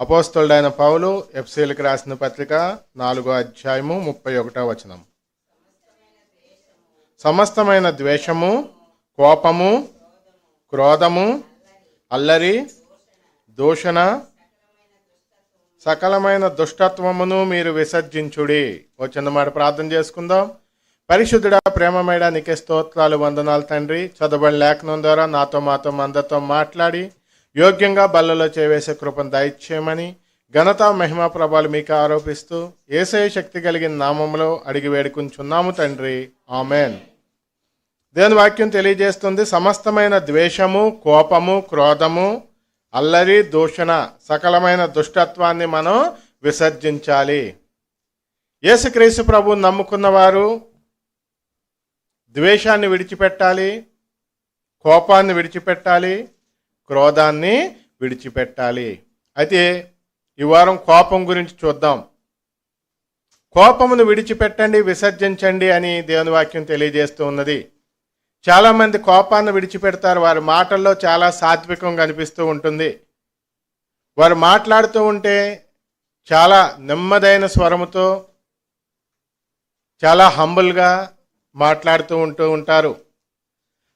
అపోస్తలుడైన పౌలు ఎఫ్సీలకు రాసిన పత్రిక నాలుగో అధ్యాయము ముప్పై ఒకటో వచనం. సమస్తమైన ద్వేషము కోపము క్రోధము అల్లరి దూషణ సకలమైన దుష్టత్వమును మీరు విసర్జించుడి. ఓ మాట ప్రార్థన చేసుకుందాం. పరిశుద్ధుడా ప్రేమమేడా నీకే స్తోత్రాలు వందనాలు తండ్రి. చదవబడిన లేఖనం ద్వారా నాతో మాతో అందరితో మాట్లాడి యోగ్యంగా బల్లలో చేవేసే కృపను దయచేయమని ఘనత మహిమ ప్రభాలు మీకు ఆరోపిస్తూ ఏసయ శక్తి కలిగిన నామంలో అడిగి వేడుకుంచున్నాము తండ్రి. ఆమెన్. దేవుని వాక్యం తెలియజేస్తుంది సమస్తమైన ద్వేషము కోపము క్రోధము అల్లరి దూషణ సకలమైన దుష్టత్వాన్ని మనం విసర్జించాలి. యేసుక్రీస్తు ప్రభు నమ్ముకున్న వారు ద్వేషాన్ని విడిచిపెట్టాలి కోపాన్ని విడిచిపెట్టాలి క్రోధాన్ని విడిచిపెట్టాలి. అయితే ఈ వారం కోపం గురించి చూద్దాం. కోపమును విడిచిపెట్టండి విసర్జించండి అని దేవుని వాక్యం తెలియజేస్తూ ఉన్నది. చాలామంది కోపాన్ని విడిచిపెడతారు. వారి మాటల్లో చాలా సాత్వికం కనిపిస్తూ ఉంటుంది. వారు మాట్లాడుతూ ఉంటే చాలా నెమ్మదైన స్వరముతో చాలా హంబుల్గా మాట్లాడుతూ ఉంటూ ఉంటారు.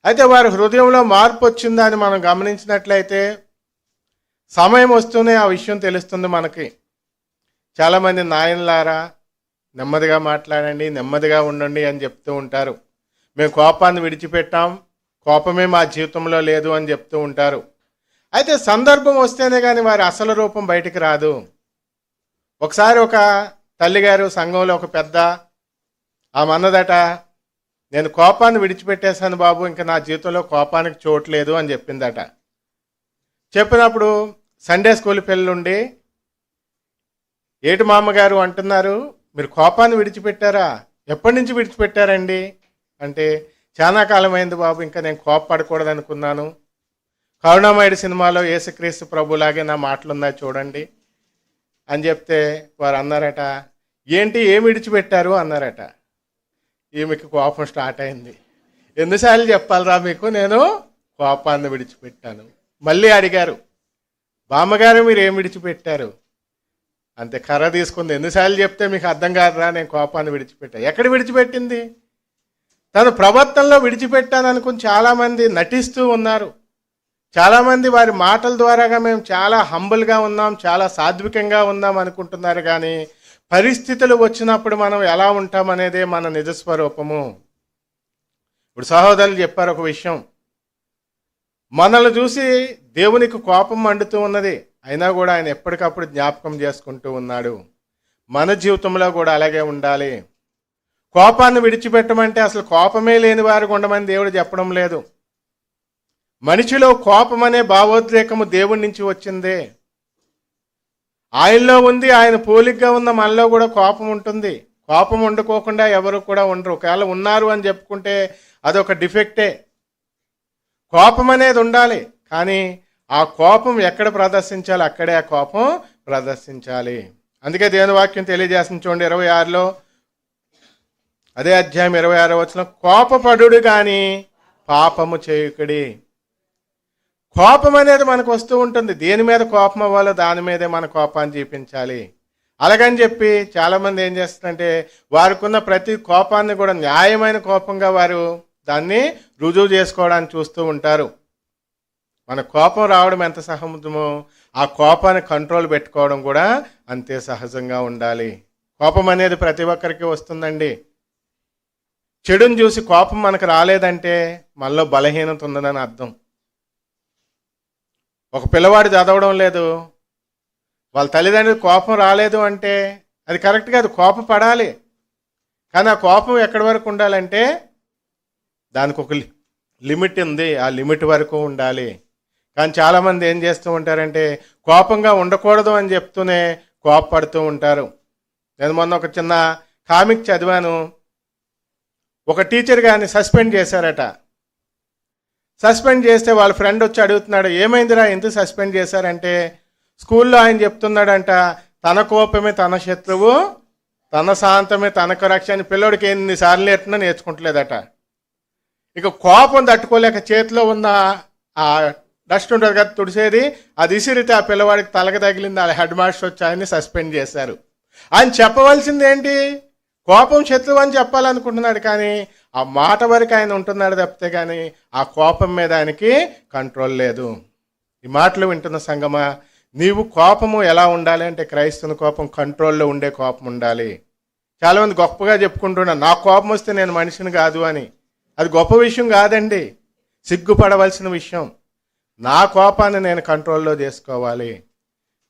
అయితే వారి హృదయంలో మార్పు వచ్చిందా అని మనం గమనించినట్లయితే సమయం వస్తూనే ఆ విషయం తెలుస్తుంది మనకి. చాలామంది నాయనలారా నెమ్మదిగా మాట్లాడండి నెమ్మదిగా ఉండండి అని చెప్తూ ఉంటారు. మేము కోపాన్ని విడిచిపెట్టాం కోపమే మా జీవితంలో లేదు అని చెప్తూ ఉంటారు. అయితే సందర్భం వస్తేనే కానీ వారి అసలు రూపం బయటికి రాదు. ఒకసారి ఒక తల్లిగారు సంఘంలో ఒక పెద్ద ఆమె అన్నదట నేను కోపాన్ని విడిచిపెట్టేశాను బాబు ఇంకా నా జీవితంలో కోపానికి చోట్లేదు అని చెప్పిందట. చెప్పినప్పుడు సండే స్కూల్ పిల్లలుండి ఏటి మామగారు అంటున్నారు? మీరు కోపాన్ని విడిచిపెట్టారా? ఎప్పటి నుంచి విడిచిపెట్టారండి? అంటే చాలా కాలమైంది బాబు ఇంకా నేను కోపపడకూడదు అనుకున్నాను కరుణామయుడు సినిమాలో యేసుక్రీస్తు ప్రభులాగే నా మాటలున్నాయి చూడండి అని చెప్తే వారు అన్నారట ఏంటి? ఏమి విడిచిపెట్టారు? అన్నారట. ఈమెకి కోపం స్టార్ట్ అయింది. ఎన్నిసార్లు చెప్పాలరా మీకు? నేను కోపాన్ని విడిచిపెట్టాను. మళ్ళీ అడిగారు బామ్మగారు మీరు ఏం విడిచిపెట్టారు? అంతే కర్ర తీసుకుంది. ఎన్నిసార్లు చెప్తే మీకు అర్థం కాదురా నేను కోపాన్ని విడిచిపెట్టా. ఎక్కడ విడిచిపెట్టింది? తను ప్రవర్తనలో విడిచిపెట్టాననుకుని చాలామంది నటిస్తూ ఉన్నారు. చాలామంది వారి మాటల ద్వారాగా మేము చాలా హంబుల్గా ఉన్నాం చాలా సాత్వికంగా ఉన్నాం అనుకుంటున్నారు కానీ పరిస్థితులు వచ్చినప్పుడు మనం ఎలా ఉంటామనేదే మన నిజస్వరూపము. ఇప్పుడు సహోదరులు చెప్పారు ఒక విషయం. మనల్ని చూసి దేవునికి కోపం మండుతూ ఉన్నది. అయినా కూడా ఆయన ఎప్పటికప్పుడు జ్ఞాపకం చేసుకుంటూ ఉన్నాడు. మన జీవితంలో కూడా అలాగే ఉండాలి. కోపాన్ని విడిచిపెట్టమంటే అసలు కోపమే లేని వారు ఉండమని దేవుడు చెప్పడం లేదు. మనిషిలో కోపం అనే భావోద్రేకము దేవుడి నుంచి వచ్చిందే. ఆయనలో ఉంది ఆయన పోలిగ్గా ఉన్న మనలో కూడా కోపం ఉంటుంది. కోపం వండుకోకుండా ఎవరు కూడా ఉండరు. ఒకవేళ ఉన్నారు అని చెప్పుకుంటే అదొక డిఫెక్టే. కోపం అనేది ఉండాలి కానీ ఆ కోపం ఎక్కడ ప్రదర్శించాలి? అక్కడే ఆ కోపం ప్రదర్శించాలి. అందుకే దేవుని వాక్యం తెలియజేస్తుంది చూడండి ఇరవై ఆరులో. అదే అధ్యాయం ఇరవై ఆరో వచ్చిన కోపపడు కానీ పాపము చేయుకడి. కోపం అనేది మనకు వస్తూ ఉంటుంది. దేని మీద కోపం అవ్వాలో దాని మీదే మన కోపాన్ని చూపించాలి. అలాగని చెప్పి చాలామంది ఏం చేస్తారంటే వారికున్న ప్రతి కోపాన్ని కూడా న్యాయమైన కోపంగా వారు దాన్ని రుజువు చేసుకోవడానికి చూస్తూ ఉంటారు. మన కోపం రావడం ఎంత సహజమో ఆ కోపాన్ని కంట్రోల్ పెట్టుకోవడం కూడా అంతే సహజంగా ఉండాలి. కోపం అనేది ప్రతి ఒక్కరికి వస్తుందండి. చెడుని చూసి కోపం మనకు రాలేదంటే మనలో బలహీనత ఉందని అర్థం. ఒక పిల్లవాడు చదవడం లేదు. వాళ్ళ తల్లిదండ్రులు కోపం రాలేదు అంటే అది కరెక్ట్ కాదు కోపం పడాలి. కానీ ఆ కోపం ఎక్కడి వరకు ఉండాలంటే దానికి ఒక లి- లిమిట్ ఉంది ఆ లిమిట్ వరకు ఉండాలి. కానీ చాలామంది ఏం చేస్తూ ఉంటారంటే కోపంగా ఉండకూడదు అని చెప్తూనే కోపపడుతూ ఉంటారు. నేను మొన్న ఒక చిన్న కామిక్ చదివాను. ఒక టీచర్ గారిని సస్పెండ్ చేశారట. సస్పెండ్ చేస్తే వాళ్ళ ఫ్రెండ్ వచ్చి అడుగుతున్నాడు ఏమైందిరా? ఎందుకు సస్పెండ్ చేశారంటే? స్కూల్లో ఆయన చెప్తున్నాడంట తన కోపమే తన శత్రువు తన శాంతమే తనకు రక్ష అని పిల్లోడికి ఎన్నిసార్లు నేర్చుకున్నా నేర్చుకుంటలేదట. ఇక కోపం తట్టుకోలేక చేతిలో ఉన్న ఆ డస్ట్ ఉంటుంది కదా తుడిసేది అది ఇసిరితే ఆ పిల్లవాడికి తలక తగిలింది ఆ హెడ్ మాస్టర్ వచ్చి ఆయన్ని సస్పెండ్ చేశారు. ఆయన చెప్పవలసింది ఏంటి? కోపం శత్రువు అని చెప్పాలనుకుంటున్నాడు కానీ ఆ మాట వరకు ఆయన ఉంటున్నాడు తప్పితే కానీ ఆ కోపం మీద ఆయనకి కంట్రోల్ లేదు. ఈ మాటలు వింటున్న సంగమా నీవు కోపము ఎలా ఉండాలి అంటే క్రైస్తవుని కోపం కంట్రోల్లో ఉండే కోపం ఉండాలి. చాలామంది గొప్పగా చెప్పుకుంటున్నా నా కోపం వస్తే నేను మనిషిని కాదు అని. అది గొప్ప విషయం కాదండి. సిగ్గుపడవలసిన విషయం. నా కోపాన్ని నేను కంట్రోల్లో చేసుకోవాలి.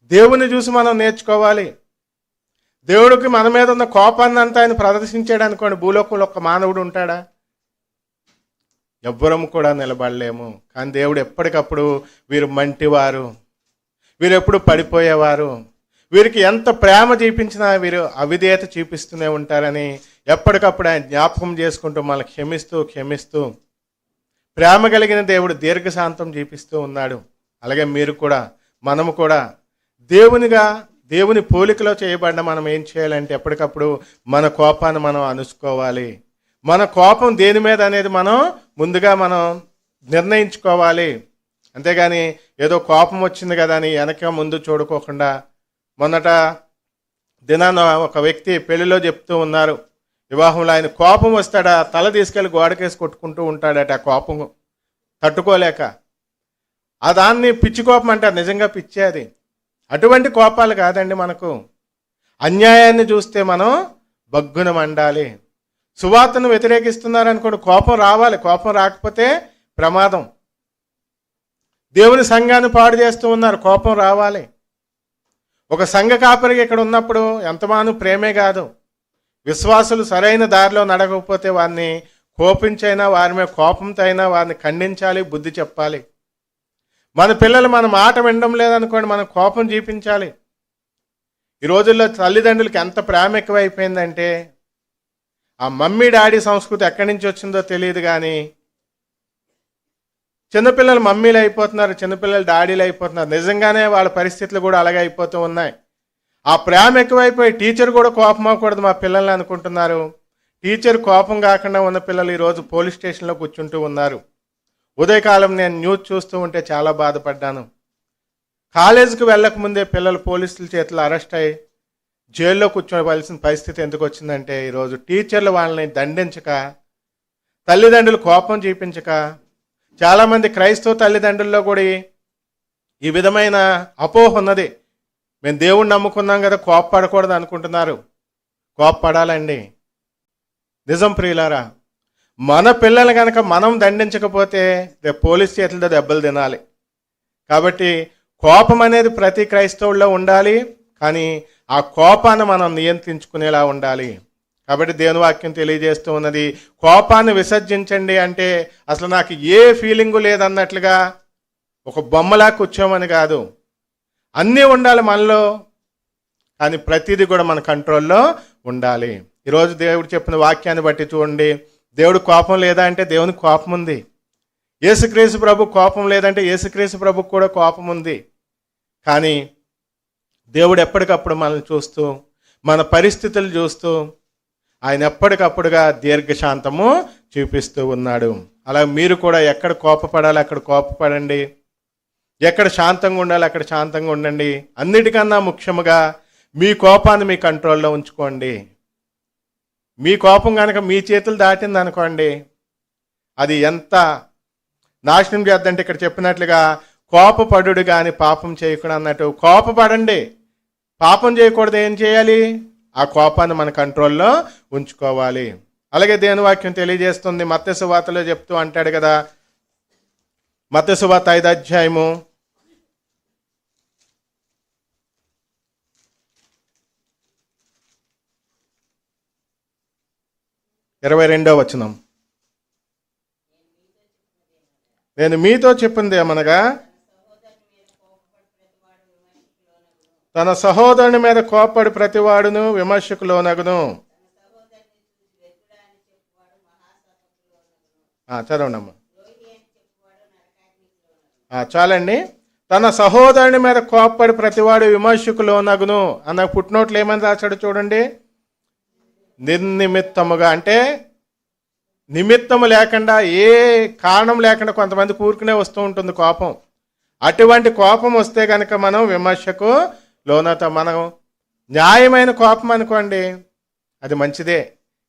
దేవుని చూసి మనం నేర్చుకోవాలి. దేవుడికి మన మీద ఉన్న కోపాన్ని అంతా ఆయన ప్రదర్శించాడు అనుకోండి భూలోకంలో ఒక మానవుడు ఉంటాడా? ఎవ్వరం కూడా నిలబడలేము. కానీ దేవుడు ఎప్పటికప్పుడు వీరు మంటివారు. వీరు ఎప్పుడు పడిపోయేవారు. వీరికి ఎంత ప్రేమ చూపించినా వీరు అవిధేయత చూపిస్తూనే ఉంటారని ఎప్పటికప్పుడు ఆయన జ్ఞాపకం చేసుకుంటూ మనల్ని క్షమిస్తూ క్షమిస్తూ ప్రేమ కలిగిన దేవుడు దీర్ఘశాంతం చూపిస్తూ ఉన్నాడు. అలాగే మీరు కూడా మనము కూడా దేవునిగా దేవుని పోలికలో చేయబడిన మనం ఏం చేయాలంటే ఎప్పటికప్పుడు మన కోపాన్ని మనం అనుసుకోవాలి. మన కోపం దేని మీద అనేది మనం ముందుగా మనం నిర్ణయించుకోవాలి. అంతేగాని ఏదో కోపం వచ్చింది కదా అని వెనక ముందు చూడుకోకుండా మొన్నట దినాన ఒక వ్యక్తి పెళ్ళిలో చెప్తూ ఉన్నారు. వివాహంలో ఆయన కోపం వస్తాడా? తల తీసుకెళ్ళి గోడకేసి కొట్టుకుంటూ ఉంటాడట ఆ కోపం. తట్టుకోలేక. ఆ దాన్ని పిచ్చి కోపం అంటారు. నిజంగా పిచ్చే అది. అటువంటి కోపాలు కాదండి మనకు. అన్యాయాన్ని చూస్తే మనం బగ్గున మండాలి. సువార్తను వ్యతిరేకిస్తున్నారనుకోండి కోపం రావాలి. కోపం రాకపోతే ప్రమాదం. దేవుని సంఘాన్ని పాడు చేస్తూ ఉన్నారు. కోపం రావాలి. ఒక సంఘ కాపరికి ఇక్కడ ఉన్నప్పుడు ఎంతమాను ప్రేమే కాదు. విశ్వాసులు సరైన దారిలో నడకపోతే వారిని కోపించైనా వారి మీద కోపంతో అయినా వారిని ఖండించాలి బుద్ధి చెప్పాలి. మన పిల్లలు మన మాట వినడం లేదనుకోండి మనం కోపం చూపించాలి. ఈ రోజుల్లో తల్లిదండ్రులకి ఎంత ప్రేమ ఎక్కువైపోయిందంటే ఆ మమ్మీ డాడీ సంస్కృతి ఎక్కడి నుంచి వచ్చిందో తెలియదు కానీ చిన్నపిల్లలు మమ్మీలు అయిపోతున్నారు చిన్నపిల్లలు డాడీలు అయిపోతున్నారు. నిజంగానే వాళ్ళ పరిస్థితులు కూడా అలాగే అయిపోతూ ఉన్నాయి. ఆ ప్రేమ ఎక్కువైపోయి టీచర్ కూడా కోపం అవ్వకూడదు మా పిల్లల్ని అనుకుంటున్నారు. టీచర్ కోపం కాకుండా ఉన్న పిల్లలు ఈరోజు పోలీస్ స్టేషన్లో కూర్చుంటూ ఉన్నారు. ఉదయకాలం నేను న్యూస్ చూస్తూ ఉంటే చాలా బాధపడ్డాను. కాలేజీకి వెళ్ళకముందే పిల్లలు పోలీసుల చేతిలో అరెస్ట్ అయ్యి జైల్లో కూర్చోవలసిన పరిస్థితి ఎందుకు వచ్చిందంటే ఈరోజు టీచర్లు వాళ్ళని దండించక తల్లిదండ్రులు కోపం చూపించక చాలామంది క్రైస్తవ తల్లిదండ్రుల్లో కూడా ఈ- ఈ విధమైన అపోహ ఉన్నది. మేము దేవుణ్ణి నమ్ముకున్నాం కదా కోప్పడకూడదు అనుకుంటున్నారు. కోప్పడాలండి. నిజం ప్రియులారా మన పిల్లలు కనుక మనం దండించకపోతే పోలీస్ చేతులతో దెబ్బలు తినాలి. కాబట్టి కోపం అనేది ప్రతి క్రైస్తవుల్లో ఉండాలి కానీ ఆ కోపాన్ని మనం నియంత్రించుకునేలా ఉండాలి. కాబట్టి దేవుని వాక్యం తెలియజేస్తూ ఉన్నది కోపాన్ని విసర్జించండి అంటే అసలు నాకు ఏ ఫీలింగు లేదన్నట్లుగా ఒక బొమ్మలా కూర్చోమని కాదు. అన్నీ ఉండాలి మనలో కానీ ప్రతిదీ కూడా మన కంట్రోల్లో ఉండాలి. ఈరోజు దేవుడు చెప్పిన వాక్యాన్ని బట్టి చూడండి. దేవుడు కోపం లేదా అంటే దేవుని కోపం ఉంది. యేసుక్రీసు ప్రభు కోపం లేదంటే యేసుక్రీసు ప్రభు కూడా కోపం ఉంది. కానీ దేవుడు ఎప్పటికప్పుడు మనల్ని చూస్తూ మన పరిస్థితులు చూస్తూ ఆయన ఎప్పటికప్పుడుగా దీర్ఘశాంతము చూపిస్తూ ఉన్నాడు. అలా మీరు కూడా ఎక్కడ కోపపడాలి అక్కడ కోపపడండి. ఎక్కడ శాంతంగా ఉండాలి అక్కడ శాంతంగా ఉండండి. అన్నిటికన్నా ముఖ్యముగా మీ కోపాన్ని మీ కంట్రోల్లో ఉంచుకోండి. మీ కోపం కనుక మీ చేతులు దాటింది అనుకోండి అది ఎంత నాశనం చేద్దంటే ఇక్కడ చెప్పినట్లుగా కోపపడు కానీ పాపం చేయకూడదు అన్నట్టు కోపపడండి. పాపం చేయకూడదు ఏం చేయాలి? ఆ కోపాన్ని మన కంట్రోల్లో ఉంచుకోవాలి. అలాగే దేని వాక్యం తెలియజేస్తుంది మత్స్య వార్తలో చెప్తూ అంటాడు కదా మత్స్య వార్త ఐదు అధ్యాయము ఇరవై రెండో వచనం. నేను మీతో చెప్పింది ఏమనగా తన సహోదరుని మీద కోప్పడి ప్రతివాడును విమర్శకు లోనగును చదవనమ్మా. చాలండి. తన సహోదరుని మీద కోప్పడి ప్రతివాడు విమర్శకు లోనగును అన్న పుట్టినోట్లు ఏమని రాశాడు చూడండి. నిర్నిమిత్తముగా అంటే నిమిత్తము లేకుండా ఏ కారణం లేకుండా కొంతమంది కూరుకునే వస్తూ ఉంటుంది కోపం. అటువంటి కోపం వస్తే కనుక మనం విమర్శకు లోనత మనం న్యాయమైన కోపం అనుకోండి అది మంచిదే.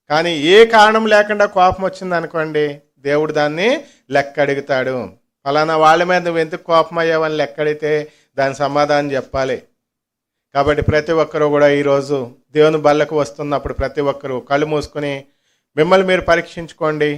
కానీ ఏ కారణం లేకుండా కోపం వచ్చింది అనుకోండి దేవుడు దాన్ని లెక్క అడుగుతాడు ఫలానా వాళ్ళ మీద నువ్వు ఎందుకు కోపం అయ్యావని లెక్క అడిగితే దాని సమాధానం చెప్పాలి. కాబట్టి ప్రతి ఒక్కరూ కూడా ఈరోజు దేవుని బల్లకు వస్తున్నప్పుడు ప్రతి ఒక్కరూ కళ్ళు మూసుకొని మిమ్మల్ని మీరు పరీక్షించుకోండి.